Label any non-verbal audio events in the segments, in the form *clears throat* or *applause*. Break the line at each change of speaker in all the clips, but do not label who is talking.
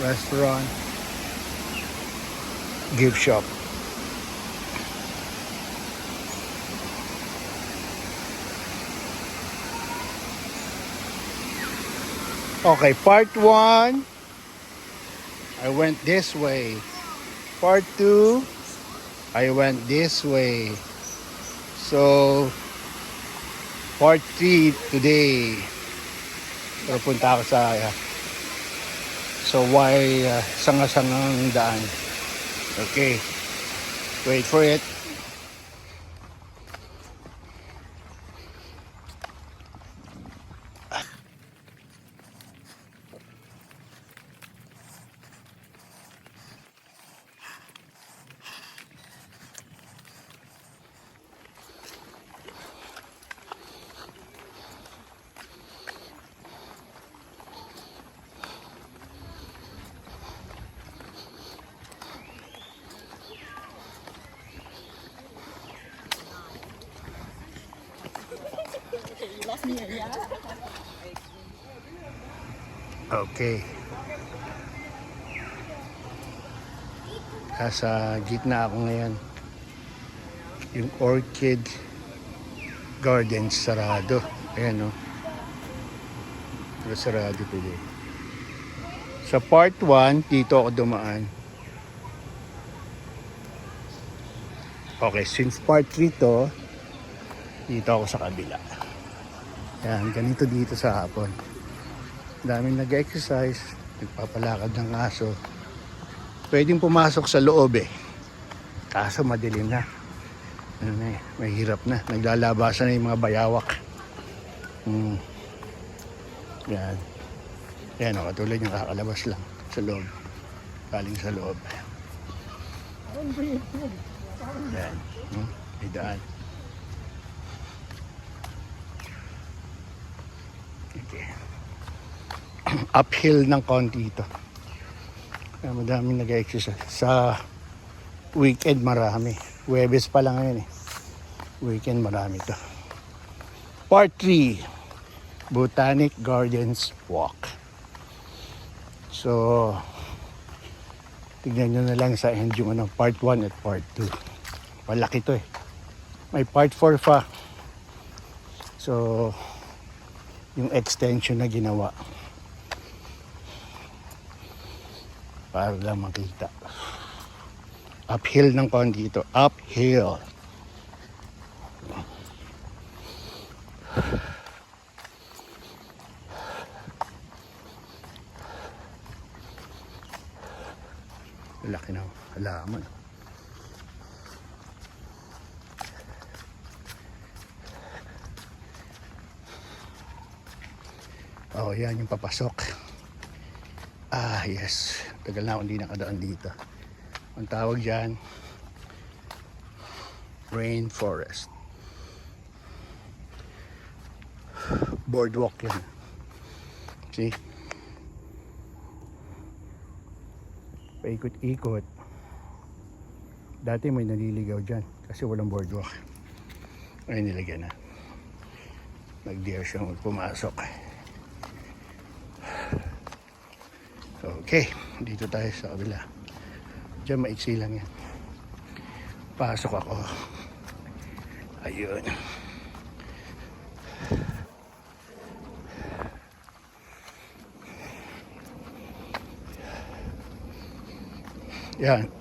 restaurant, gift shop. Okay, part one, I went this way. Part two, I went this way. So, part three today. Pupunta ako sa so why uh, sanga-sangang daan. Okay. Wait for it. Okay. Nasa gitna ako ngayon. Yung Orchid Gardens sarado. Ayan o. Pero sarado today. Sa part 1, dito ako dumaan. Okay, since part 3 to, dito ako sa kabila. Yan, ganito dito sa hapon daming nag-exercise, nagpapalakad ng aso. Pwedeng pumasok sa loob eh. Kaso madilim na. Ano na eh, mahirap na. Naglalabasan na yung mga bayawak. Hmm. Yan. Yan o, katulad yung kakalabas lang sa loob. Galing sa loob. Yan. Hmm? May daan. Uphill ng konti ito. Kaya madaming nag-exercise. Sa weekend marami. Webes pa lang ngayon eh. Weekend marami to. Part 3. Botanic Gardens Walk. So, tignan nyo na lang sa end yung ano, part 1 at part 2. Malaki to eh. May part 4 pa. So, yung extension na ginawa. Para lang makita. Uphill ng konti ito. Uphill. Laki na halaman. Oh, yan yung papasok. Ah, yes. Tagal na akong hindi nakadaan dito. Ang tawag dyan, rainforest. Boardwalk yan. See? Paikot-ikot. Dati may naliligaw dyan kasi walang boardwalk. Ay nilagyan na. Nag-dare siyang pumasok. Okay, dito tayo sa kabila. Diyan maiksi lang yan. Pasok ako. Ayun. Yan.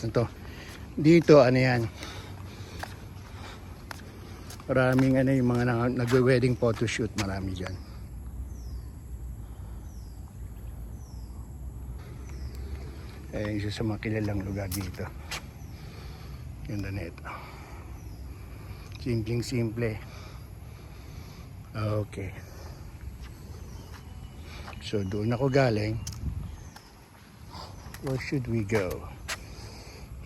Maayos na to. Dito, ano yan? Maraming ano yung mga nag- nagwe-wedding photoshoot. Marami dyan. Eh, isa sa mga kilalang lugar dito. Ganda na ito. Simpleng simple. Okay. So, doon ako galing. Where should we go?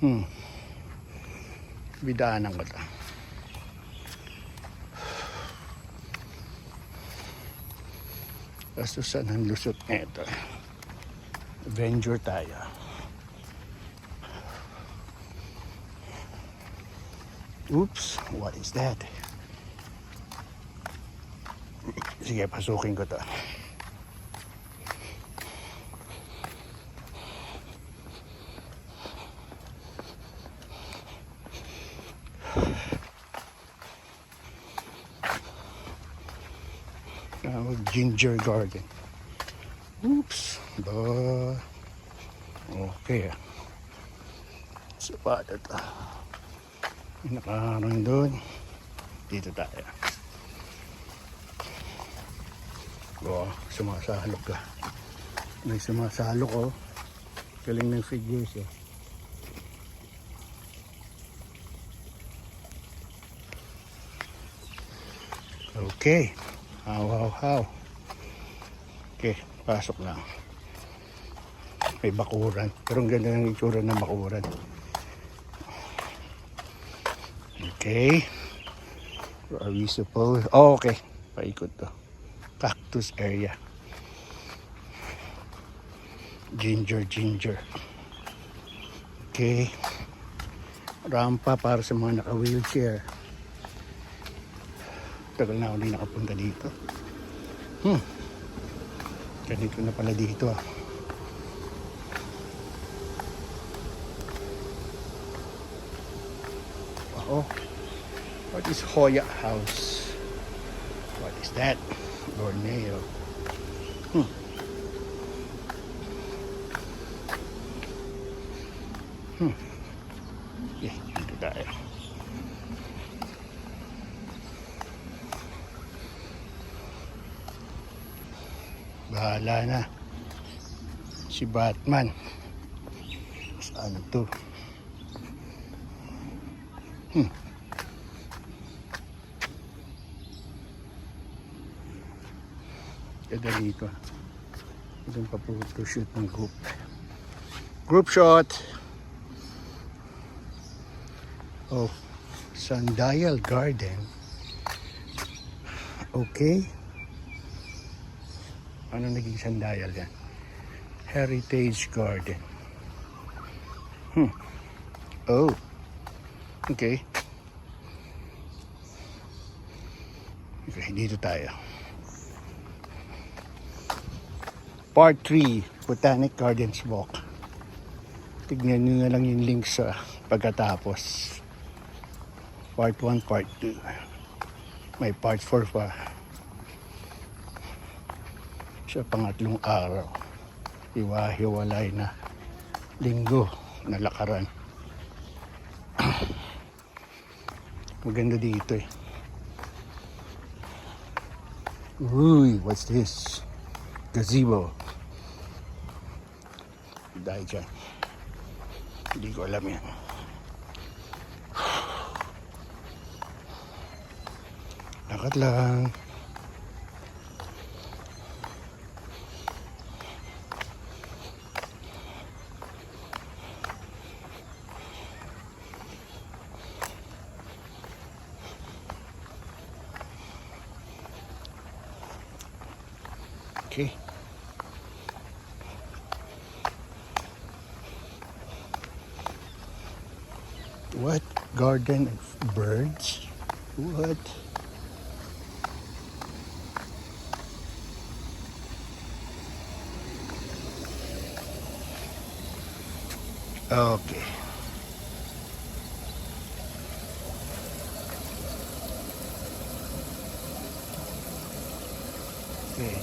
Hmm. Bidaanan ko to. Kaso saan ang lusot nito? Venture tayo. Oops, what is that? Sige, pasukin ko to. Tawag ginger garden. Oops. Ba. Okay ah. Sapat ito. Nakaharang doon. Dito tayo. Oo, sumasalok ka. May sumasalok oh. Galing ng figures eh. Okay. How, how, how. Okay, pasok na. May bakuran. Pero ang ganda ng itsura ng bakuran. Okay. Where are we supposed? Oh, okay. Paikot to. Cactus area. Ginger, ginger. Okay. Rampa para sa mga naka-wheelchair. Tagal na ako hindi nakapunta dito. Hmm. Ganito na pala dito ah. Wow. What is Hoya House? What is that? Borneo. Hmm. Hmm. Yeah, dito tayo. Bahala na. Si Batman. Saan to? Hmm. Ganda dito. Doon pa po shoot ng group. Group shot. Oh, Sundial Garden. Okay. Ano naging Sundial yan? Heritage Garden. Hmm. Oh. Okay. Okay, dito tayo. Part 3, Botanic Gardens Walk. Tignan nyo na lang yung link sa pagkatapos. Part 1, Part 2. May Part 4 pa. Sa pangatlong araw. Iwahiwalay na linggo na lakaran. *clears throat* Maganda dito eh. Uy, what's this? Gazebo. Dahil dyan. Hindi ko alam yan. *sighs* Lakad lang. What? Garden of birds? What? Okay. Okay.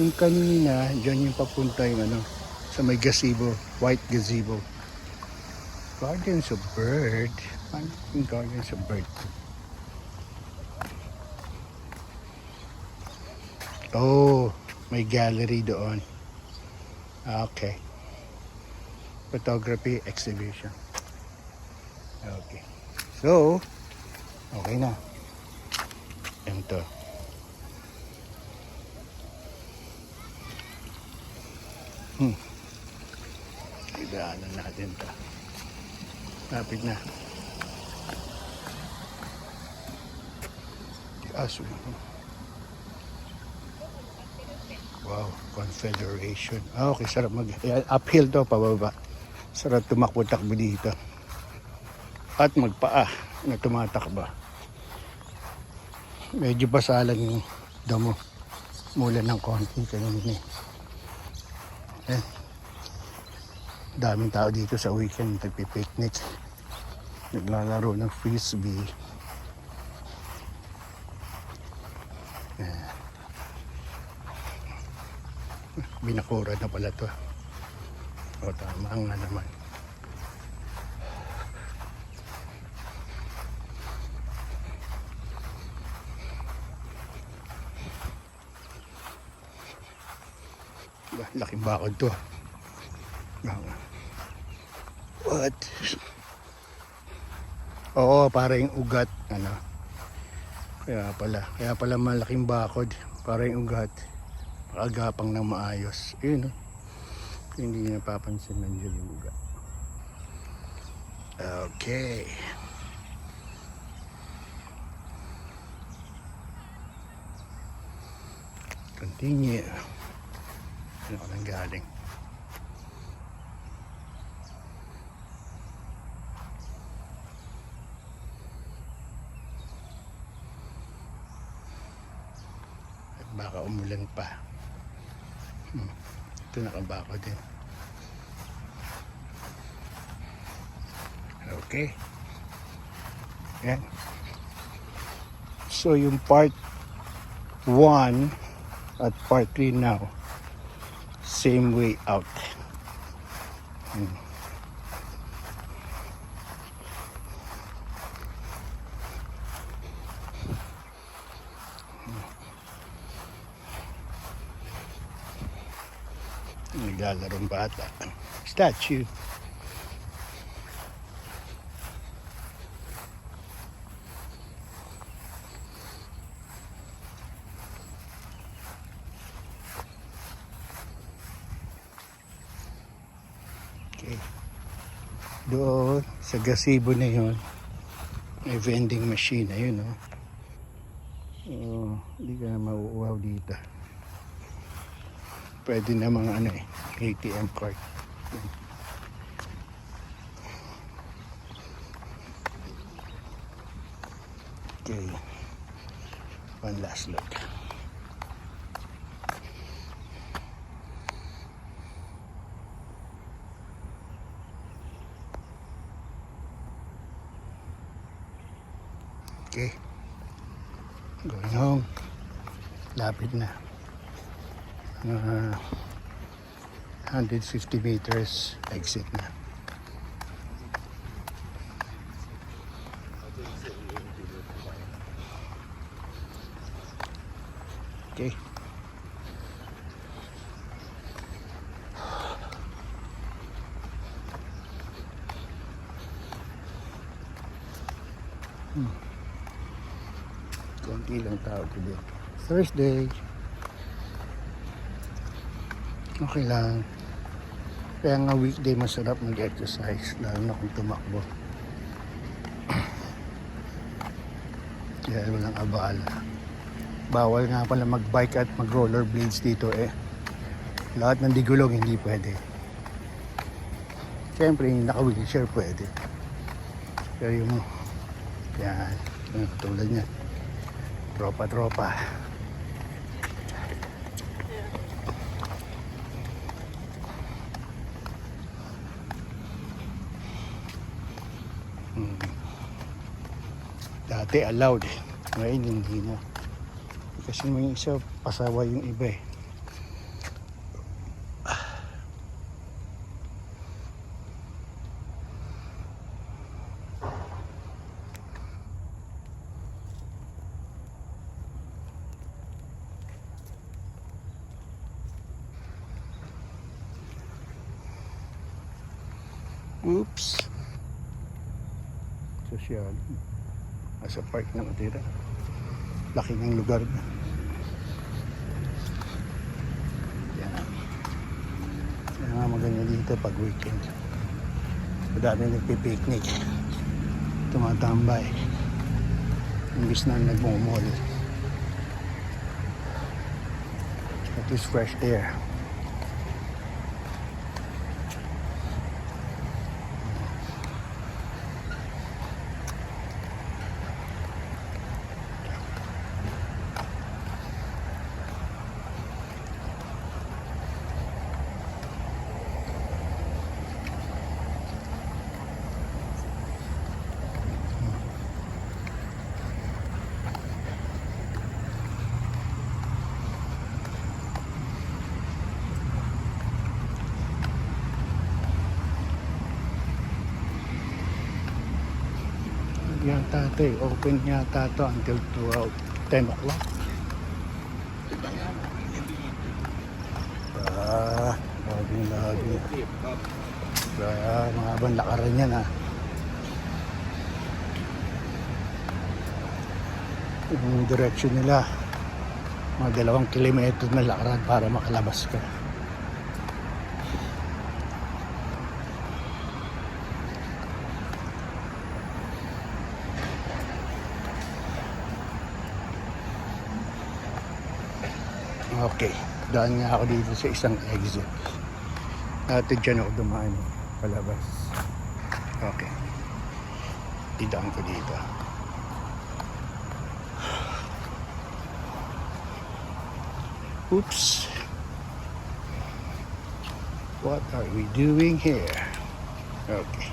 Yung kanina, dyan yung papunta yung ano, sa may gazebo, white gazebo. Gardens of Bird. Ano yung Gardens of Bird? Oh, may gallery doon. Ah, Okay. Photography exhibition. Okay. So, okay na. Ito. Hmm. Idaanan natin to. Lapit na. Aso. Wow, Confederation. Ah, okay, sarap mag... Ayan, uphill to, pababa. Sarap tumakbo-takbo dito. At magpaa na tumatakba. Medyo basalan yung damo. Mula ng konti kanina. Eh. Daming tao dito sa weekend nagpipiknik. Naglalaro ng frisbee. binakura na pala to. O tama nga naman. Laking bakod to. Ah. What? Oo, para ugat. Ano? Kaya pala. Kaya pala malaking bakod. Para ugat agapang ng maayos. Yun, no? Hindi napapansin nandiyan yung ugat. Okay. Continue. Ano ka nang galing? Baka umulan pa. Hmm. Ito nakabako din. Okay. Yan. So yung part 1 at part 3 now, same way out. Hmm. Naglalarong bata. Statue. Okay. Doon, sa gazebo na yun, may vending machine. Ayun, oh. Oh, hindi ka na mauuwaw dito. Pwede na mga ano eh, ATM card. Okay. One last look. Okay. Going home. Lapit na. Uh, 150 meters exit na. Okay. Hmm. Konti lang tao today. Thursday. Okay lang. Kaya nga weekday masarap mag-exercise, lalo na kung tumakbo. *clears throat* Kaya walang abala. Bawal nga pala mag-bike at mag-rollerblades dito eh. Lahat ng digulong hindi pwede. Siyempre, yung naka-wheelchair pwede. Pero yung, yan, yung tulad niya, tropa-tropa. Dati allowed. Ngayon hindi na. Kasi may isa pasawa yung iba eh. Oops. Sosyal. Nasa park na matira. Laki ng lugar na. Yan. Yan nga maganda dito pag weekend. Madami nagpipiknik. Tumatambay. Imbis na nagmumol. At This fresh air. Yata ito eh. Open yata ito until 12, 10 o'clock. Ah, lagi lagi. Kaya mga abang lakaran yan ah. Yung direction nila, mga dalawang kilometro na lakaran para makalabas ka. Okay. Daan nga ako dito sa isang exit. At dyan ako dumaan palabas. Okay. Idaan ko dito. Oops. What are we doing here? Okay.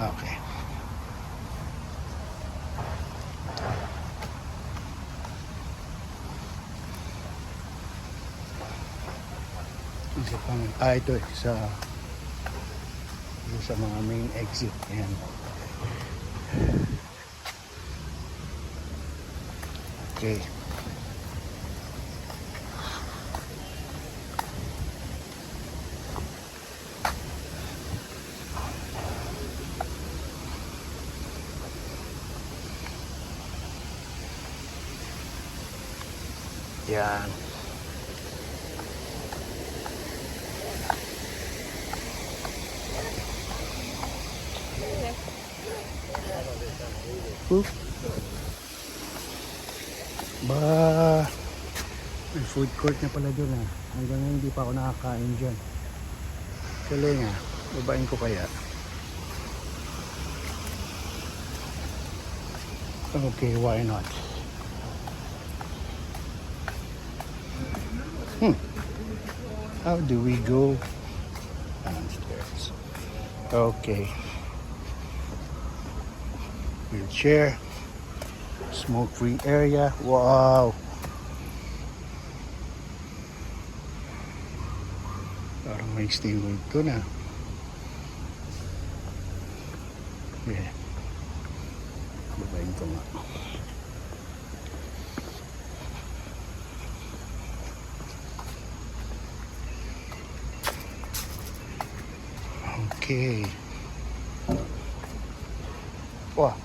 Okay. Pang, ah ito eh, sa sa mga main exit. Ayan. Okay. Yan. Oop. Ba, may food court na pala dyan ah. Hanggang ngayon hindi pa ako nakakain dyan. Galing ah. Babain ko kaya. Okay, why not? Hmm. How do we go downstairs? Okay. Wheelchair. Smoke-free area. Wow. Parang may steamboat to na. Yeah. Babayin ko. Okay. Wah,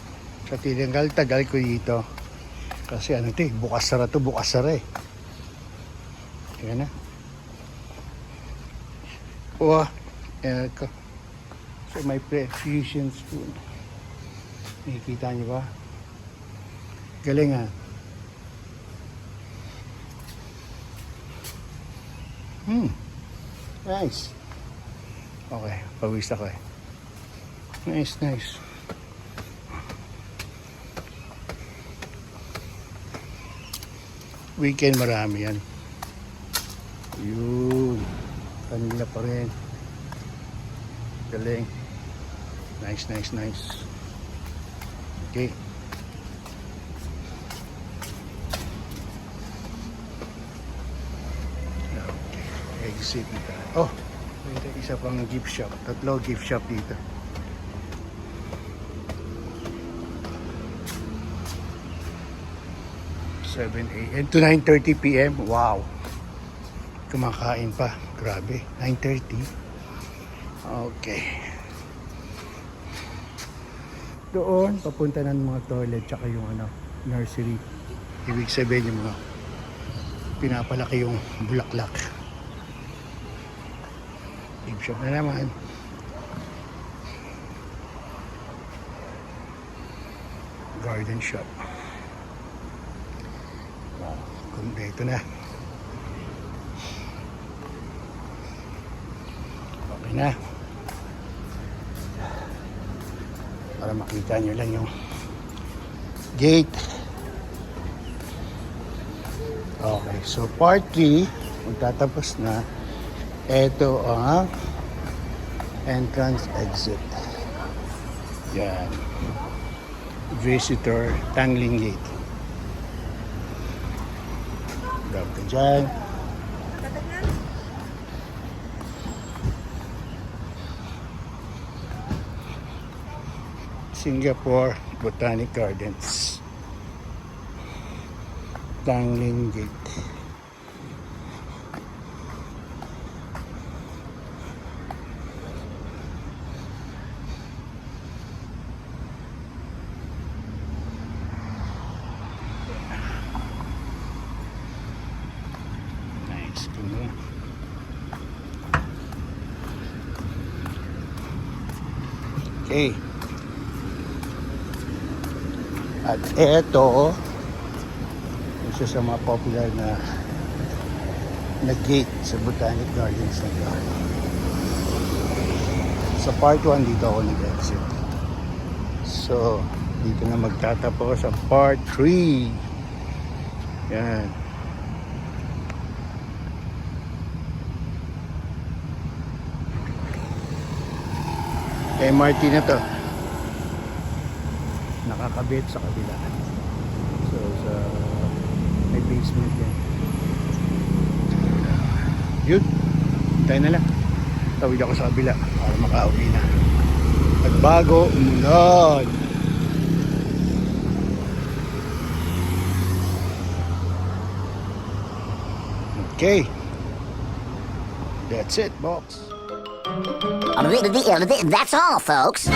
sa tinanggal tagal ko dito. Kasi ano to eh, bukas sara to, bukas sara eh. Yan na. Wah, yan ko. So may precision spoon. Nakikita niyo ba? Galing ah. Hmm. Nice. Okay, pawis ako eh. Nice, nice. Weekend marami yan. Yun. Kanina pa rin. Galing. Nice, nice, nice. Okay. Exit na tayo. Oh, isa pang gift shop. Tatlo gift shop dito. Seven a.m. to 9.30 p.m. Wow. Kumakain pa. Grabe. 9.30. Okay. Doon, papunta ng mga toilet tsaka yung ano, nursery. Ibig sabihin yung mga pinapalaki yung bulaklak. Gift shop na naman. Garden shop. Wow. Kompleto na. Okay na. Para makita nyo lang yung gate. Okay, so part 3, magtatapos na. Ito ang entrance exit. Yan. Visitor Tangling Gate. Grab ka dyan. Singapore Botanic Gardens. Tangling Gate. Nice. Ganda. Okay. At eto, isa sa mga popular na na gate sa Botanic Gardens na to. Sa part 1 dito ako nag-exit. So, dito na magtatapos ang part 3. Yan. MRT na to. Nakakabit sa kabila. So, sa may basement yan. Yun. Tayo na lang. Tawid ako sa kabila para makauwi na. At bago umulan. Okay. That's it, box.
That's all, folks.